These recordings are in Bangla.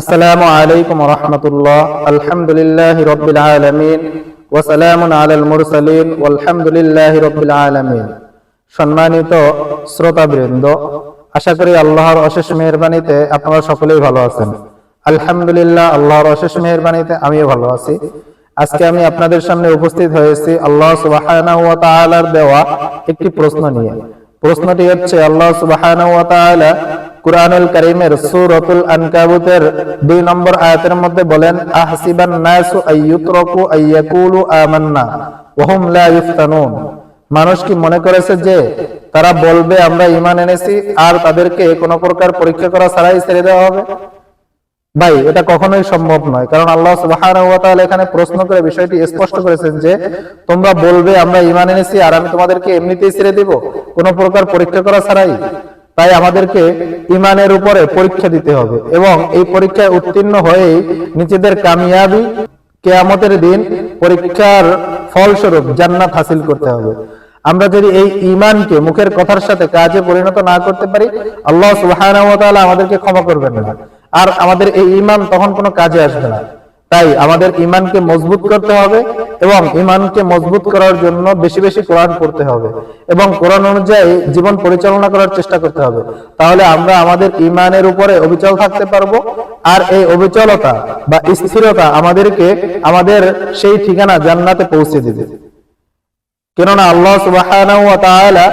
আসসালামু আলাইকুম রহমতুল্লাহ। আলহামদুলিল্লাহ রবিল আলমিন ওসালামুন আলাল মুরসালিন আলহামদুলিল্লাহ রবিল আলমিন। সম্মানিত শ্রোতাবৃন্দ, আশা করি আল্লাহর অশেষ মেহরবানিতে আপনারা সকলেই ভালো আছেন। আলহামদুলিল্লাহ, আল্লাহর অশেষ মেহরবানিতে আমিও ভালো আছি। আজকে আমি আপনাদের সামনে উপস্থিত হয়েছি আল্লাহ তাআলার দেওয়া একটি প্রশ্ন নিয়ে। প্রশ্নটি হচ্ছে, আল্লাহ তাআলা কুরআনুল কারীমের সূরাতুল আনকাবুতের দুই নম্বর আয়াতের মধ্যে বলেন, আহসিবান নাসু আইয়ুতরাকু আইয়াকুলু আমান্না ওয়া হুম লা ইফতানুন। মানুষ কি মনে করেছে যে তারা বলবে, আমরা ঈমান এনেছি, আর তাদেরকে কোনো প্রকার পরীক্ষা করা ছাড়াই ছেড়ে দেওয়া হবে? ভাই, এটা কখনোই সম্ভব নয়। কারণ আল্লাহ এখানে প্রশ্ন করে বিষয়টি স্পষ্ট করেছেন যে, তোমরা বলবে, আমরা ঈমান এনেছি, আর আমি তোমাদেরকে এমনিতেই ছেড়ে দিব, কোনো প্রকার পরীক্ষা করা ছাড়াই? তাই আমাদেরকে ইমানের উপরে পরীক্ষা দিতে হবে এবং এই পরীক্ষায় উত্তীর্ণ হয়েই নিজেদের কামিয়াবি কেয়ামতের দিন পরীক্ষার ফলস্বরূপ জান্নাত হাসিল করতে হবে। আমরা যদি এই ইমানকে মুখের কথার সাথে কাজে পরিণত না করতে পারি, আল্লাহ তাআলা আমাদেরকে ক্ষমা করবেন না। আর আমাদের এই ইমান তখন কোনো কাজে আসবে না। তাই আমাদের ইমানকে মজবুত করতে হবে এবং ইমানকে মজবুত করার জন্য বেশি বেশি কোরআন পড়তে হবে এবং কোরআন অনুযায়ী জীবন পরিচালনা করার চেষ্টা করতে হবে। তাহলে আমরা আমাদের ইমানের উপরে অবিচল থাকতে পারব আর এই অবিচলতা বা স্থিরতা আমাদেরকে আমাদের সেই ঠিকানা জান্নাতে পৌঁছে দিবে। কেননা আল্লাহ তাআলা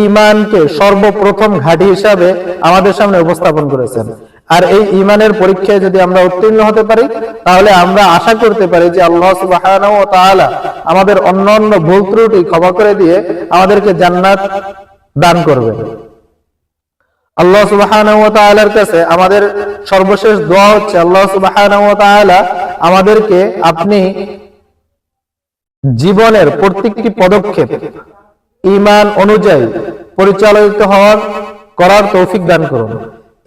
ঈমানকে সর্বপ্রথম ঘাঁটি হিসাবে আমাদের সামনে উপস্থাপন করেছেন। আর এই ঈমানের পরীক্ষায় যদি আমরা উত্তীর্ণ হতে পারি, তাহলে আমরা আশা করতে পারি যে আল্লাহ তাআলা আমাদের অন্যান্য ভুল ত্রুটি ক্ষমা করে দিয়ে আমাদেরকে জান্নাত দান করবেন আল্লাহ তাআলার কাছে আমাদের সর্বশেষ দোয়া হচ্ছে, আল্লাহ ওয়া আমাদেরকে আপনি জীবনের প্রত্যেকটি পদক্ষেপ ইমান অনুযায়ী পরিচালিত হওয়ার করার তৌফিক দান করুন।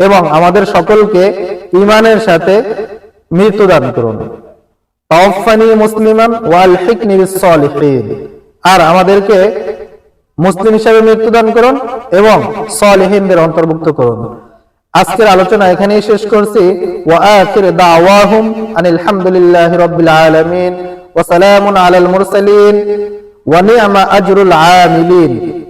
এবং আমাদের সকলকে ইমানের সাথে মৃত্যু দান করুন মুসলিমান ওয়াল আর আমাদেরকে মুসলিম হিসাবে মৃত্যুদান করুন এবং সলিহিনদের অন্তর্ভুক্ত করুন। আজকের আলোচনা এখানেই শেষ করছি। ওয়া দাওয়াহুম আনিল হামদুলিল্লাহি রাব্বিল আলামিন। ওয়া সালামুন আলাল মুরসালিন। ওয়া আজরুল আমিলিন।